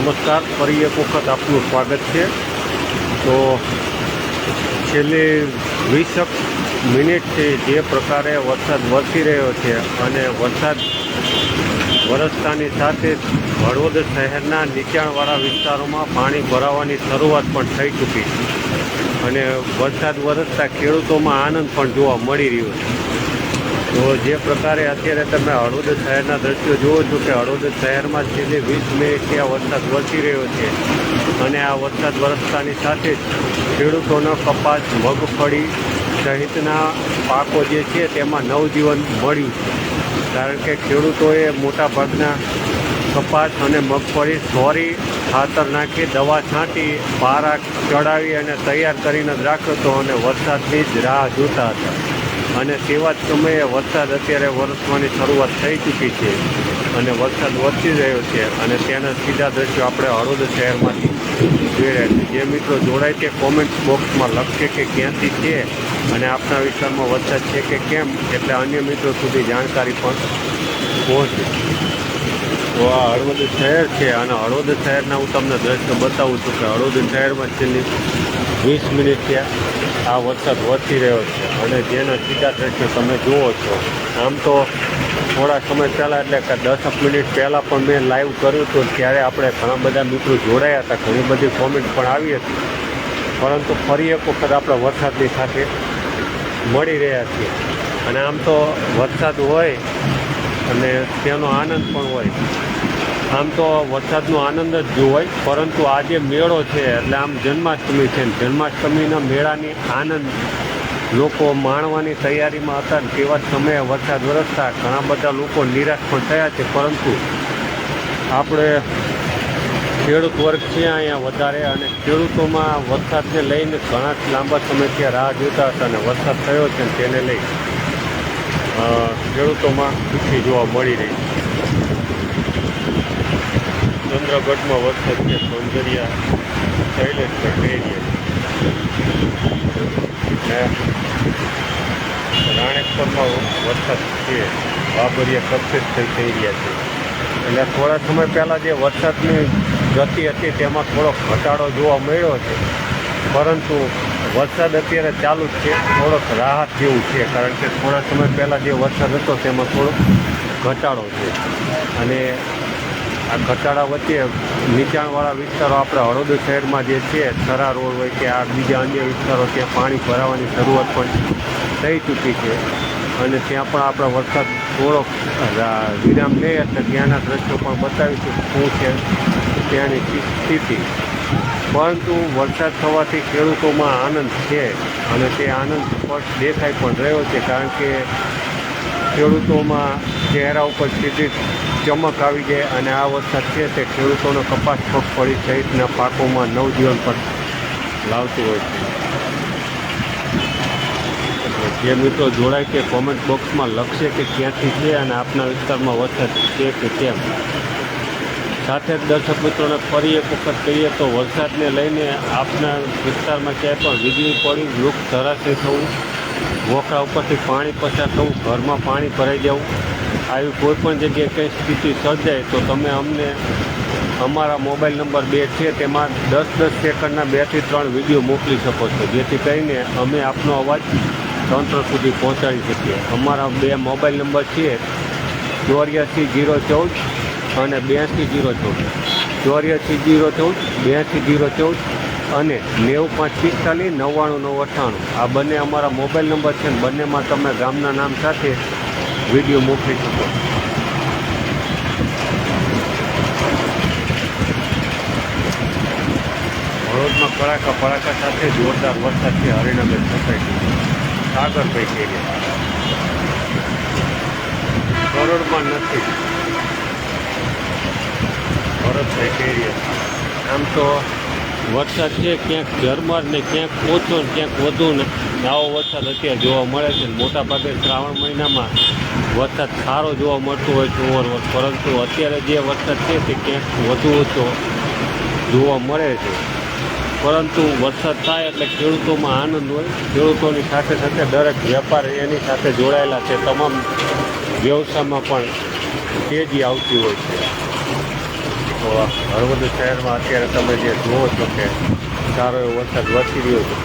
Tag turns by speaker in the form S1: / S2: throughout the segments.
S1: નમસ્કાર, ફરી એક વખત આપનું સ્વાગત છે. તો છેલ્લી વીસક મિનિટથી જે પ્રકારે વરસાદ વરસી રહ્યો છે અને વરસાદ વરસતાની સાથે હળવદ શહેરના નીચાણવાળા વિસ્તારોમાં પાણી ભરાવાની શરૂઆત પણ થઈ ચૂકી છે. અને વરસાદ વરસતા ખેડૂતોમાં આનંદ પણ જોવા મળી રહ્યો છે. તો જે પ્રકારે અત્યારે તમે હળવદ શહેરના દ્રશ્યો જુઓ છો કે હળવદ શહેરમાં છેલ્લે વીસ મિનિટથી આ વરસાદ વરસી રહ્યો છે. અને આ વરસાદ વરસતાની સાથે જ ખેડૂતોનો કપાસ, મગફળી સહિતના પાકો જે છે તેમાં નવજીવન મળ્યું કારણ કે ખેડૂતોએ મોટાભાગના કપાસ અને મગફળી સોરી ખાતર નાખી, દવા છાંટી, પારા ચડાવી અને તૈયાર કરીને જ રાખ્યો હતો અને વરસાદની જ રાહ જોતા હતા. અને તેવા જ સમયે વરસાદ અત્યારે વરસવાની શરૂઆત થઈ ચૂકી છે અને વરસાદ વરસી રહ્યો છે અને તેના સીધા દ્રશ્યો આપણે હળવદ શહેરમાંથી જોઈ રહ્યા છીએ. જે મિત્રો જોડાય તે કોમેન્ટ બોક્સમાં લખશે કે ક્યાંથી છે અને આપણા વિસ્તારમાં વરસાદ છે કે કેમ એટલે અન્ય મિત્રો સુધી જાણકારી પણ પહોંચે. તો આ હળવદ શહેર છે અને હળવદ શહેરના હું તમને દ્રશ્ય બતાવું છું કે હળવદ શહેરમાં છેલ્લી વીસ મિનિટ ત્યાં આ વરસાદ વરસી રહ્યો છે અને જેના સીધા દ્રશ્યો તમે જુઓ છો. આમ તો થોડા સમય પહેલાં એટલે કે દસક મિનિટ પહેલાં પણ મેં લાઈવ કર્યું હતું, ત્યારે આપણે ઘણા બધા મિત્રો જોડાયા હતા, ઘણી બધી કોમેન્ટ પણ આવી હતી. પરંતુ ફરી એક વખત આપણે વરસાદની સાથે મળી રહ્યા છીએ. અને આમ તો વરસાદ હોય અને તેનો આનંદ પણ હોય. આમ તો વરસાદનો આનંદ જ જોવાય, પરંતુ આજે મેળો છે, એટલે આમ જન્માષ્ટમી છે જન્માષ્ટમીના મેળાની આનંદ લોકો માણવાની તૈયારીમાં હતા તેવા સમયે વરસાદ વરસતા. ઘણા બધા લોકો નિરાશ પણ થયા છે, પરંતુ આપણે ખેડૂત વર્ગ છે અહીંયા વધારે અને ખેડૂતોમાં વરસાદને લઈને ઘણા લાંબા સમયથી રાહ જોતા હતા અને વરસાદ થયો છે તેને લઈ ખેડૂતોમાં ખુશી જોવા મળી રહી છે. ચંદ્રગઢમાં વરસાદ છે, સૌંદર્યા શૈલેષ ને રાણેશ્વરમાં વરસાદ છે, બાબરિયા સક્સેસ થઈ થઈ રહ્યા છે. એટલે થોડા સમય પહેલાં જે વરસાદની ગતિ હતી, તેમાં થોડોક ઘટાડો જોવા મળ્યો છે. પરંતુ વરસાદ અત્યારે ચાલુ જ છે, થોડોક રાહત જેવું છે, કારણ કે થોડા સમય પહેલાં જે વરસાદ હતો, તેમાં થોડોક ઘટાડો છે. અને આ ઘટાડા વચ્ચે નીચાણવાળા વિસ્તારો આપણે હળવદ શહેરમાં જે છે થરા રોડ હોય કે આ બીજા અન્ય વિસ્તારો ત્યાં પાણી ભરાવાની શરૂઆત પણ થઈ ચૂકી છે. અને ત્યાં પણ આપણે વરસાદ થોડોક રા- વિરામ લે એટલે ત્યાંના દ્રશ્યો પણ બતાવીશું શું છે ત્યાંની સ્થિતિ. પરંતુ વરસાદ થવાથી ખેડૂતોમાં આનંદ છે અને તે આનંદ સ્પષ્ટ દેખાઈ પણ રહ્યો છે, કારણ કે ખેડૂતોમાં ચહેરા ઉપર સીધી ચમક આવી જાય અને આ વરસાદ છે તે ખેડૂતોનો કપાસ મગફળી સહિતના પાકોમાં નવજીવન પણ લાવતું હોય છે. જે મિત્રો જોડાય કે કોમેન્ટ બોક્સમાં લખશે કે ક્યાંથી છે અને આપના વિસ્તારમાં વરસાદ છે કે કેમ. સાથે જ દર્શક મિત્રોને ફરી એક વખત કહીએ તો વરસાદને લઈને આપના વિસ્તારમાં ક્યાંય પણ વીજળી પડી, વૃક્ષ ધરાશય થવું, વોકરા ઉપરથી પાણી પસાર થવું, ઘરમાં પાણી ભરાઈ જવું આવી કોઈ પણ જગ્યાએ કંઈ સ્થિતિ સર્જાય તો તમે અમને અમારા મોબાઈલ નંબર બે છે તેમાં દસ દસ સેકન્ડના બેથી ત્રણ વીડિયો મોકલી શકો છો. જેથી કરીને અમે આપનો અવાજ તંત્ર સુધી પહોંચાડી શકીએ. અમારા બે મોબાઈલ નંબર છે ચોર્યાસી જીરો ચૌદ અને બ્યાસી જીરો ચૌદ. ચોર્યાસી જીરો ચૌદ બ્યાસી જીરો ચૌદ અને નેવું પાંચ પિસ્તાલીસ, નવ્વાણું નવ અઠ્ઠાણું. આ બંને અમારા મોબાઈલ નંબર છે બંનેમાં તમે ગામના નામ સાથે વીડિયો મોકલી શકો. હળવદમાં કડાકા પડાકા સાથે જોરદાર વરસાદ છે હરિણાબેન સોસાયટી પૈકી એરિયા કરોડમાં નથી. ભરતભાઈ એરિયા આમ તો વરસાદ છે, ક્યાંક ઝરમર ને ક્યાંક ઓછો ને ક્યાંક વધુ ને આવો વરસાદ અત્યારે જોવા મળે છે. મોટા ભાગે શ્રાવણ મહિનામાં વરસાદ સારો જોવા મળતો હોય છે ઓવરઓલ પરંતુ અત્યારે જે વરસાદ છે તે ક્યાંક વધુ ઓછો જોવા મળે છે. પરંતુ વરસાદ થાય એટલે ખેડૂતોમાં આનંદ હોય. ખેડૂતોની સાથે સાથે દરેક વેપાર એની સાથે જોડાયેલા છે. તમામ વ્યવસાયમાં પણ તેજી આવતી હોય છે. હળવદ શહેરમાં અત્યારે તમે જે જુઓ છો કે સારો એવો વરસાદ વરસી રહ્યો છે.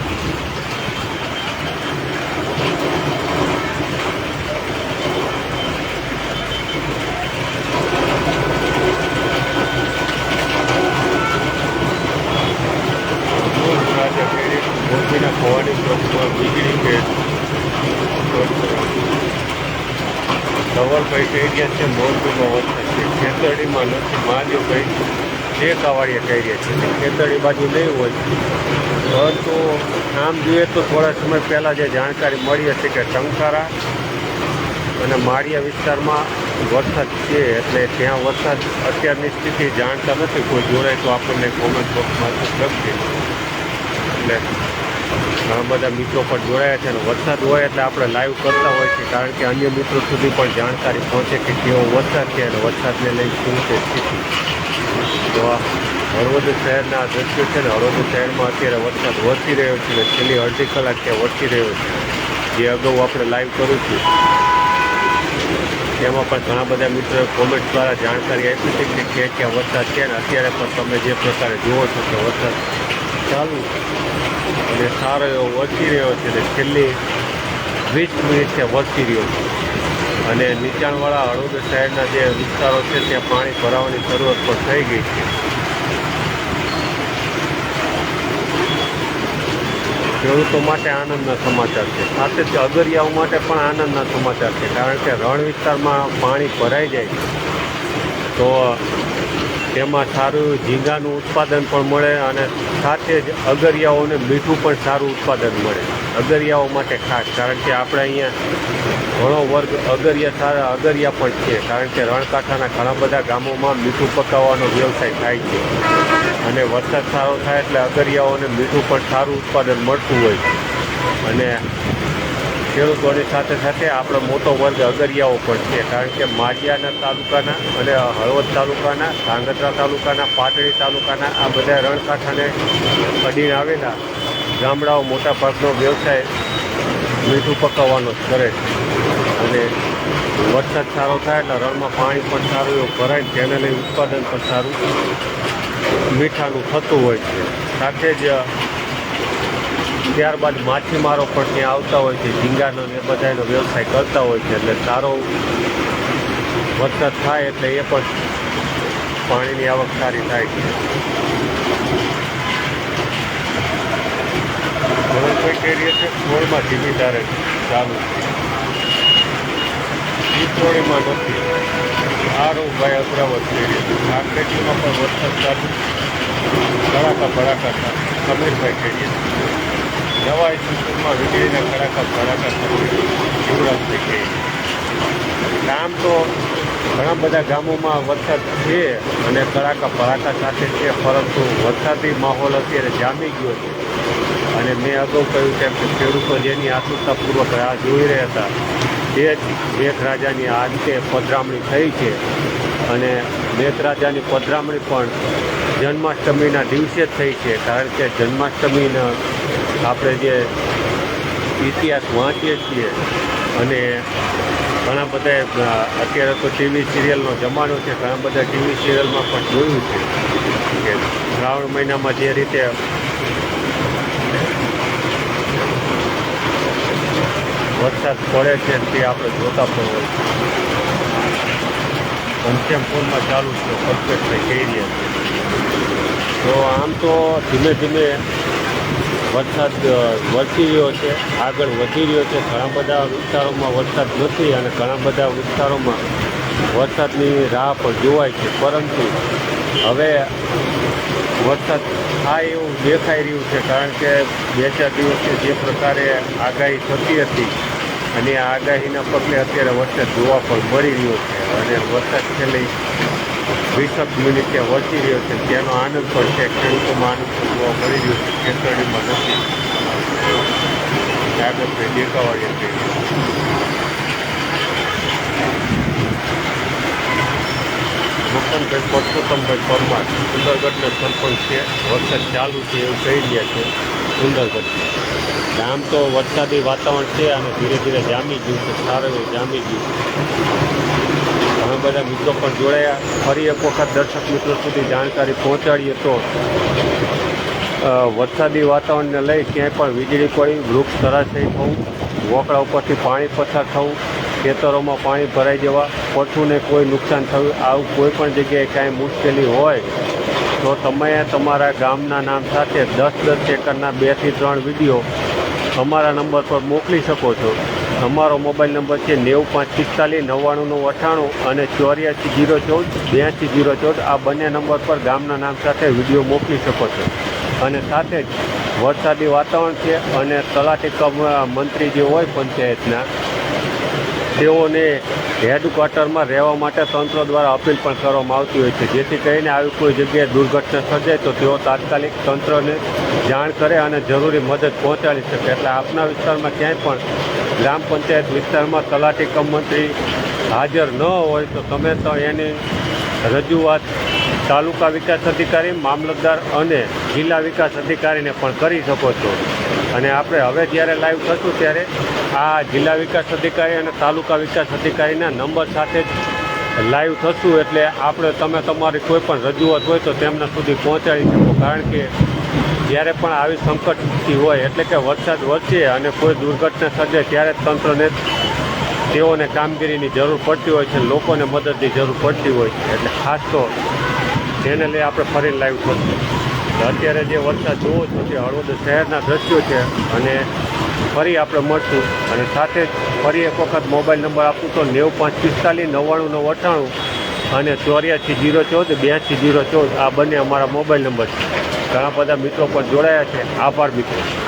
S1: મોરબીના ભવાની ચોકમાં વીજળી કે ધવલભાઈ કહી એરિયા છે, મોરબીમાં વરસાદ. છે. ખેતડીમાં નથી કંઈ જે કહી રહ્યા છે ખેતડી બાજુ નહીં હોય. પરંતુ આમ જોઈએ તો થોડા સમય પહેલાં જે જાણકારી મળી હતી કે ટંકારા અને માળિયા વિસ્તારમાં વરસાદ છે એટલે ત્યાં વરસાદ અત્યારની સ્થિતિ જાણતા નથી. કોઈ જોડાય તો આપણને કોમેન્ટ બોક્સમાં લખશે એટલે ઘણા બધા મિત્રો પણ જોડાયા છે અને વરસાદ હોય એટલે આપણે લાઈવ કરતા હોય છે. કારણ કે અન્ય મિત્રો સુધી પણ જાણકારી પહોંચે કે કેવો વરસાદ છે અને વરસાદને લઈ શું છે સ્થિતિ. તો આ હળવદ શહેરના દ્રશ્યો છે ને હળવદ શહેરમાં અત્યારે વરસાદ વરસી રહ્યો છે અને છેલ્લી અડધી કલાક ત્યાં વરસી રહ્યો છે. જે અગાઉ આપણે લાઈવ કરું છું. તેમાં પણ ઘણા બધા મિત્રોએ કોમેન્ટ દ્વારા જાણકારી આપી છે કે ક્યાં ક્યાં વરસાદ છે અને અત્યારે પણ તમે જે પ્રકારે જુઓ છો કે વરસાદ ચાલુ. છે અને સારો એવો વરસી રહ્યો છે અને છેલ્લી વીસ મિનિટ છે વરસી રહ્યો છે. અને નીચાણવાળા હળવદ શહેરના જે વિસ્તારો છે, ત્યાં પાણી ભરાવાની શરૂઆત પણ થઈ ગઈ છે. ખેડૂતો માટે આનંદના સમાચાર છે. સાથે જ અગરિયાઓ માટે પણ આનંદના સમાચાર છે. કારણ કે રણ વિસ્તારમાં પાણી ભરાઈ જાય તો તેમાં સારું ઝીંગાનું ઉત્પાદન પણ મળે અને સાથે જ અગરિયાઓને મીઠું પણ સારું ઉત્પાદન મળે. અગરિયાઓ માટે ખાસ, કારણ કે આપણે અહીંયા ઘણો વર્ગ અગરિયા સારા અગરિયા પણ છે કારણ કે રણકાંઠાના ઘણા બધા ગામોમાં મીઠું પકાવવાનો વ્યવસાય થાય છે. અને વરસાદ સારો થાય એટલે અગરિયાઓને મીઠું પણ સારું ઉત્પાદન મળતું હોય છે. અને ખેડૂતોની સાથે સાથે આપણો મોટો વર્ગ અગરિયાઓ પણ છે. કારણ કે માળિયાના તાલુકાના અને હળવદ તાલુકાના, ધાંગધ્રા તાલુકાના, પાટડી તાલુકાના આ બધા રણકાંઠાને અડીને આવેલા ગામડાઓ મોટા ભાગનો વ્યવસાય મીઠું પકવવાનો જ કરે છે. અને વરસાદ સારો થાય એટલે રણમાં પાણી પણ સારું એવું ભરાય તેને લઈ ઉત્પાદન પણ સારું મીઠાનું થતું હોય છે. સાથે જ ત્યારબાદ માછીમારો પણ ત્યાં આવતા હોય છે. ઝીંગાનો ને બધાનો વ્યવસાય કરતા હોય છે એટલે સારો વરસાદ થાય એટલે એ પણ પાણીની આવક સારી થાય છે. ધોરણભાઈ છે સોળમાં ધીમી ધારે ચાલુ ચિત્રોડીમાં નથી. આરોભાઈ અગ્રાવત કહી રહ્યા છે પણ વરસાદ ચાલુ ભડાકા ભડાકા સમીરભાઈ છે. નવા ઇસ્યુમાં વીજળીના કડાકા ભડાકા શિવરાજભાઈ કહી ગામ તો ઘણા બધા ગામોમાં વરસાદ છે અને કડાકા ભડાકા સાથે છે, પરંતુ વરસાદી માહોલ અત્યારે જામી ગયો છે. અને મેં અગાઉ કહ્યું તેમ કે ખેડૂતો જેની આતુરતાપૂર્વક રાહ જોઈ રહ્યા હતા, તે જ મેઘરાજાની રીતે પધરામણી થઈ છે. અને મેઘરાજાની પધરામણી પણ જન્માષ્ટમીના દિવસે જ થઈ છે, કારણ કે જન્માષ્ટમીના આપણે જે ઇતિહાસ વાંચીએ છીએ અને ઘણા બધા અત્યારે તો ટીવી સિરિયલનો જમાનો છે, ઘણા બધા ટીવી સિરિયલમાં પણ જોયું છે કે શ્રાવણ મહિનામાં જે રીતે વરસાદ પડે છે તે આપણે જોતા પણ હોય છે. ઘનશ્યામપુરમાં ચાલુ છે પરફેક્ટ થઈ રહ્યા છે. તો આમ તો ધીમે ધીમે વરસાદ વરસી રહ્યો છે. આગળ વધી રહ્યો છે. ઘણા બધા વિસ્તારોમાં વરસાદ નથી અને ઘણા બધા વિસ્તારોમાં વરસાદની રાહ પણ જોવાય છે. પરંતુ હવે વરસાદ થાય એવું દેખાઈ રહ્યું છે કારણ કે બે ચાર દિવસથી જે પ્રકારે આગાહી થતી હતી અને આ આગાહીના પગલે અત્યારે વરસાદ જોવા પણ મળી રહ્યો છે. અને વરસાદ છેલ્લી વીસક મુનિકે વચી રહ્યો છે. તેનો આનંદ પણ છે. ખેડૂતોમાં આનંદ જોવા મળી રહ્યો છે. ખેતરણીમાં નથી. કાગળભાઈ દેખાવાળી છે. મુકનભાઈ પરસોત્તમભાઈ પરમાર, સુંદરગઢના સરપંચ છે. વરસાદ ચાલુ છે એવું કહી રહ્યા છે સુંદરગઢ આમ તો વરસાદી વાતાવરણ છે અને ધીરે ધીરે જામી ગયું છે. સારું જામી ગયું છે. બધા મિત્રો પણ જોડાયા. ફરી એક વખત દર્શક મિત્રો સુધી જાણકારી પહોંચાડીએ તો વરસાદી વાતાવરણને લઈ ક્યાંય પણ વીજળી પડી, વૃક્ષ ધરાશયી થવું, વોકળા ઉપરથી પાણી પસાર થવું, ખેતરોમાં પાણી ભરાઈ જવા, પશુને કોઈ નુકસાન થયું, આવું કોઈ પણ જગ્યાએ કાંઈ મુશ્કેલી હોય, તો તમે તમારા ગામના નામ સાથે દસ દસ એકરના બેથી ત્રણ વીડિયો અમારા નંબર પર મોકલી શકો છો. અમારો મોબાઈલ નંબર છે નેવું પાંચ પિસ્તાલીસ નવ્વાણુંનું અઠ્ઠાણું અને ચોર્યાસી જીરો ચૌદ, બ્યાસી જીરો ચૌદ. આ બંને નંબર પર ગામના નામ સાથે વીડિયો મોકલી શકો છો. અને સાથે જ વરસાદી વાતાવરણ છે અને તલાટી મંત્રી જે હોય પંચાયતના, તેઓને હેડક્વાર્ટરમાં રહેવા માટે તંત્ર દ્વારા અપીલ પણ કરવામાં આવતી હોય છે. જેથી કરીને આવી કોઈ જગ્યાએ દુર્ઘટના સર્જાય તો તેઓ તાત્કાલિક તંત્રને જાણ કરે અને જરૂરી મદદ પહોંચાડી શકે. એટલે આપના વિસ્તારમાં ક્યાંય પણ ગ્રામ પંચાયત વિસ્તારમાં તલાટી કમ હાજર ન હોય તો તમે તો એની રજૂઆત તાલુકા વિકાસ અધિકારી, મામલતદાર અને જિલ્લા વિકાસ અધિકારીને પણ કરી શકો છો. અને આપણે હવે જ્યારે લાઈવ થશું ત્યારે આ જિલ્લા વિકાસ અધિકારી અને તાલુકા વિકાસ અધિકારીના નંબર સાથે જ લાઈવ થશું. એટલે આપણે, તમે તમારી કોઈ પણ રજૂઆત હોય તો તેમના સુધી પહોંચાડી શકો. કારણ કે જ્યારે પણ આવી સંકટથી હોય, એટલે કે વરસાદ વરસે અને કોઈ દુર્ઘટના સર્જે, ત્યારે તંત્રને તેઓને કામગીરીની જરૂર પડતી હોય છે, લોકોને મદદની જરૂર પડતી હોય છે. એટલે ખાસ તો તેને લઈ આપણે ફરી લાઈવ પડશે અત્યારે જે વરસાદ જોવો છો તે હળવદ શહેરના દ્રશ્યો છે અને ફરી આપણે મળશું. અને સાથે જ ફરી એક વખત મોબાઈલ નંબર આપું તો નેવું પાંચ પિસ્તાલીસ, નવ્વાણું નવ અને ચોર્યાસી જીરો ચૌદ, બ્યાસી જીરો ચૌદ આ બંને અમારા મોબાઈલ નંબર છે. ઘણા બધા મિત્રો પણ જોડાયા છે. આભાર મિત્રો.